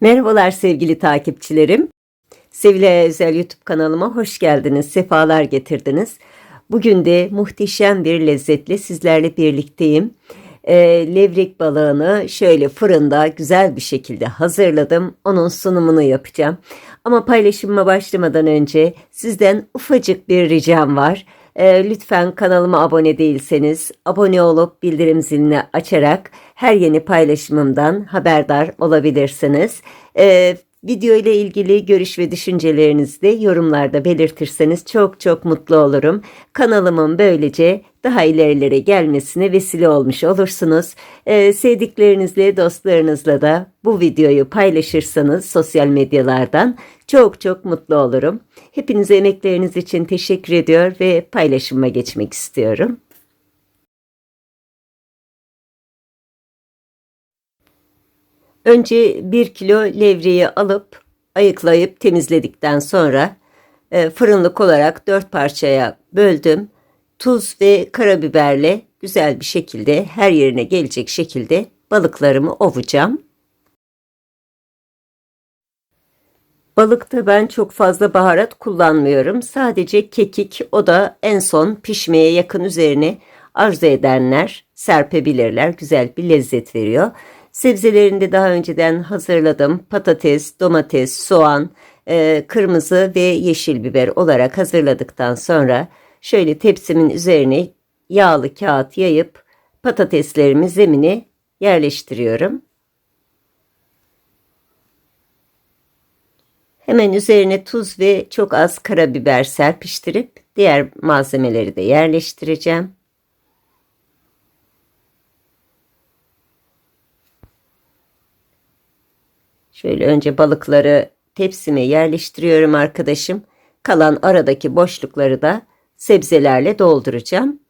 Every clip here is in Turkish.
Merhabalar sevgili takipçilerim. Sevile Özel YouTube kanalıma hoş geldiniz, sefalar getirdiniz. Bugün de muhteşem bir lezzetle sizlerle birlikteyim. Ee, levrek balığını şöyle fırında güzel bir şekilde hazırladım. Onun sunumunu yapacağım. Ama paylaşımıma başlamadan önce sizden ufacık bir ricam var. Ee, lütfen kanalıma abone değilseniz abone olup bildirim zilini açarak her yeni paylaşımımdan haberdar olabilirsiniz. Ee, video ile ilgili görüş ve düşüncelerinizi de yorumlarda belirtirseniz çok çok mutlu olurum. Kanalımın böylece daha ilerilere gelmesine vesile olmuş olursunuz. Ee, sevdiklerinizle, dostlarınızla da bu videoyu paylaşırsanız sosyal medyalardan çok çok mutlu olurum. Hepinize emekleriniz için teşekkür ediyor ve paylaşıma geçmek istiyorum. Önce 1 kilo levreyi alıp ayıklayıp temizledikten sonra e, fırınlık olarak 4 parçaya böldüm. Tuz ve karabiberle güzel bir şekilde her yerine gelecek şekilde balıklarımı ovacağım. Balıkta ben çok fazla baharat kullanmıyorum. Sadece kekik o da en son pişmeye yakın üzerine arzu edenler serpebilirler. Güzel bir lezzet veriyor. Sebzelerini de daha önceden hazırladım. Patates, domates, soğan, e, kırmızı ve yeşil biber olarak hazırladıktan sonra şöyle tepsimin üzerine yağlı kağıt yayıp patateslerimi zemine yerleştiriyorum. Hemen üzerine tuz ve çok az karabiber serpiştirip diğer malzemeleri de yerleştireceğim. Şöyle önce balıkları tepsime yerleştiriyorum arkadaşım. Kalan aradaki boşlukları da sebzelerle dolduracağım.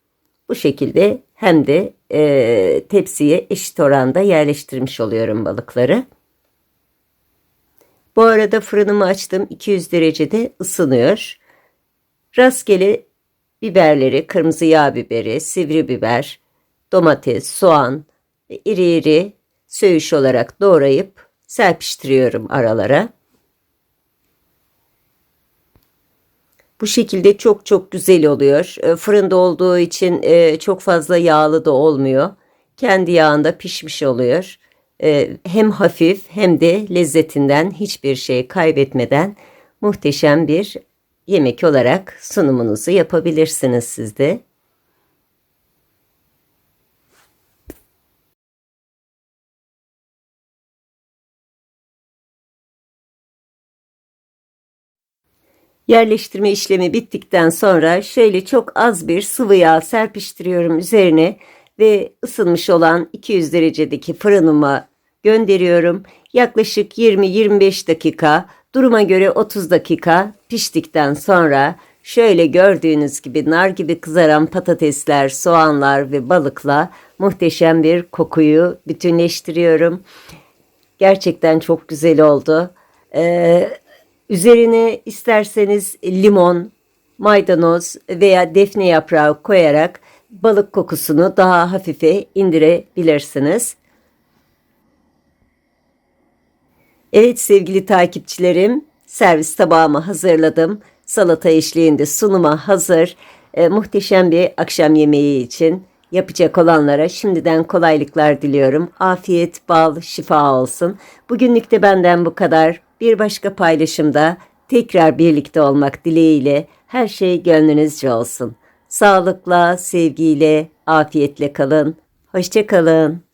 Bu şekilde hem de e, tepsiye eşit oranda yerleştirmiş oluyorum balıkları. Bu arada fırınımı açtım. 200 derecede ısınıyor. Rastgele biberleri, kırmızı yağ biberi, sivri biber, domates, soğan, iri iri söğüş olarak doğrayıp serpiştiriyorum aralara. Bu şekilde çok çok güzel oluyor. E, fırında olduğu için e, çok fazla yağlı da olmuyor. Kendi yağında pişmiş oluyor. E, hem hafif hem de lezzetinden hiçbir şey kaybetmeden muhteşem bir yemek olarak sunumunuzu yapabilirsiniz siz Yerleştirme işlemi bittikten sonra şöyle çok az bir sıvı yağ serpiştiriyorum üzerine ve ısınmış olan 200 derecedeki fırınıma gönderiyorum. Yaklaşık 20-25 dakika, duruma göre 30 dakika piştikten sonra şöyle gördüğünüz gibi nar gibi kızaran patatesler, soğanlar ve balıkla muhteşem bir kokuyu bütünleştiriyorum. Gerçekten çok güzel oldu. Ee, Üzerine isterseniz limon, maydanoz veya defne yaprağı koyarak balık kokusunu daha hafife indirebilirsiniz. Evet sevgili takipçilerim, servis tabağımı hazırladım. Salata eşliğinde sunuma hazır. E, muhteşem bir akşam yemeği için yapacak olanlara şimdiden kolaylıklar diliyorum. Afiyet, bal, şifa olsun. Bugünlük de benden bu kadar. Bir başka paylaşımda tekrar birlikte olmak dileğiyle her şey gönlünüzce olsun. Sağlıkla, sevgiyle, afiyetle kalın. Hoşçakalın.